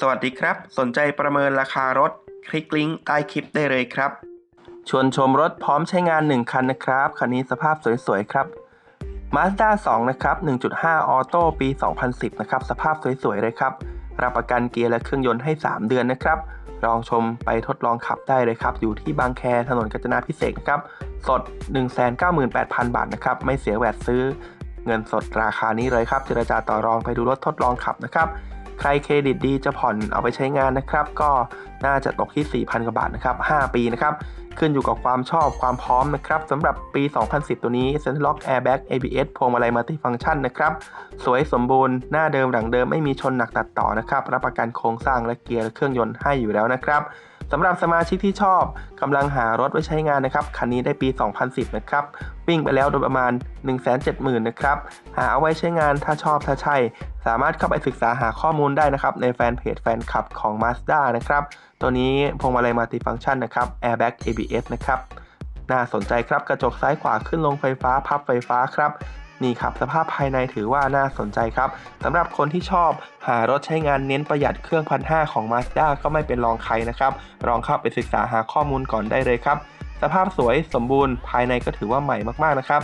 สวัสดีครับ สนใจประเมินราคารถ คลิกลิงก์ใต้คลิปได้เลยครับ ชวนชมรถพร้อมใช้งาน 1 คันนะครับ คันนี้สภาพสวยๆครับ Mazda 2 นะครับ 1.5 ออโต้ปี 2010 นะครับ สภาพสวยๆเลยครับ รับประกันเกียร์และเครื่องยนต์ให้ 3 เดือนนะครับ ลองชมไปทดลองขับได้เลยครับ อยู่ที่บางแคถนนกาญจนาพิเศษนะครับ สด 198,000 บาทนะครับ ไม่เสียแวดซื้อเงินสดราคานี้เลยครับ เจรจาต่อรองไปดูรถทดลองขับนะครับ ใครเครดิตดีจะผ่อนเอาไปใช้งานนะครับ ก็ น่าจะตกที่ 4,000 กว่าบาทนะครับ5ปีนะครับขึ้นอยู่กับความชอบความพร้อมนะครับสำหรับปี 2010 ตัวนี้ Center Lock Airbag ABS พวงมาลัยมัลติฟังก์ชันนะครับ สวยสมบูรณ์หน้าเดิมหลังเดิมไม่มีชนหนักตัดต่อนะครับ รับประกันโครงสร้างและเกียร์และเครื่องยนต์ให้อยู่แล้วนะครับสำหรับสมาชิกที่ชอบกำลังหารถไว้ใช้งานนะครับคันนี้ได้ปี 2010 นะครับวิ่งไปแล้วโดยประมาณ 170,000 นะครับ หาเอาไว้ใช้งานถ้าชอบถ้าใช่ สามารถเข้าไปศึกษาหาข้อมูลได้นะครับ ในแฟนเพจแฟนคลับของ Mazda นะครับ ตัวนี้พวงมาลัยมัลติฟังก์ชันนะครับ Airbag ABS นะครับ น่าสนใจครับกระจกซ้ายขวาขึ้นลงไฟฟ้าพับไฟฟ้าครับนี่ครับสภาพภายในถือว่าน่าสนใจครับสำหรับคนที่ชอบหารถใช้งานเน้นประหยัดเครื่องพันห้าของ Mazda ก็ไม่เป็นรองใครนะครับลองเข้าไปศึกษาหาข้อมูลก่อนได้เลยครับ สภาพสวยสมบูรณ์ภายในก็ถือว่าใหม่มากๆนะครับ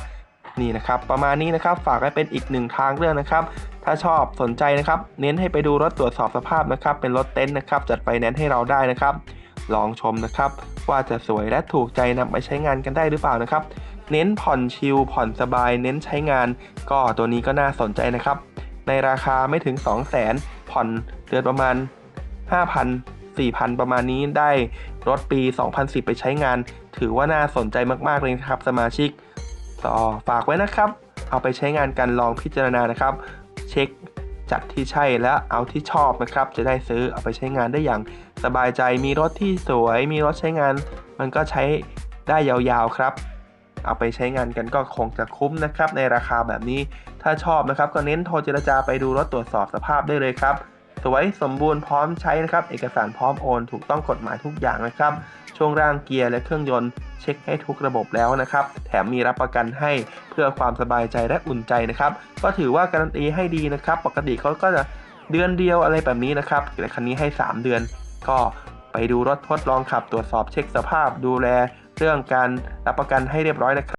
นี่นะครับ ประมาณนี้นะครับฝากไว้เป็นอีกหนึ่งทางเลือกนะครับ ถ้าชอบสนใจนะครับ เน้นให้ไปดูรถตรวจสอบสภาพนะครับ เป็นรถเต็นท์นะครับ จัดไฟแนนซ์ให้เราได้นะครับ ลองชมนะครับ ว่าจะสวยและถูกใจนำไปใช้งานกันได้หรือเปล่านะครับ เน้นผ่อนชิลผ่อนสบาย เน้นใช้งาน ก็ตัวนี้ก็น่าสนใจนะครับ ในราคาไม่ถึง 2 0 0 0 0 0ผ่อนเดือนประมาณ 5,000 4,000 ประมาณนี้ได้รถปี 2010 ไปใช้งาน ถือว่าน่าสนใจมากๆเลยนะครับ สมาชิก ต่อฝากไว้นะครับ เอาไปใช้งานกันลองพิจารณานะครับ เช็คจัดที่ใช่และเอาที่ชอบนะครับ จะได้ซื้อเอาไปใช้งานได้อย่างสบายใจ มีรถที่สวย มีรถใช้งาน มันก็ใช้ได้ยาวๆครับ เอาไปใช้งานกันก็คงจะคุ้มนะครับ ในราคาแบบนี้ ถ้าชอบนะครับ ก็เน้นโทรเจรจาไปดูรถตรวจสอบสภาพได้เลยครับ สวยสมบูรณ์พร้อมใช้นะครับ เอกสารพร้อมโอน ถูกต้องกฎหมายทุกอย่างนะครับ ช่วงร่างเกียร์และเครื่องยนต์เช็คให้ทุกระบบแล้วนะครับ แถมมีรับประกันให้เพื่อความสบายใจและอุ่นใจนะครับ ก็ถือว่าการันตีให้ดีนะครับ ปกติเขาก็จะเดือนเดียวอะไรแบบนี้นะครับแต่คันนี้ให้ 3 เดือน ก็ไปดูรถทดลองขับตรวจสอบเช็คสภาพ ดูแลเรื่องการรับประกันให้เรียบร้อยนะครับ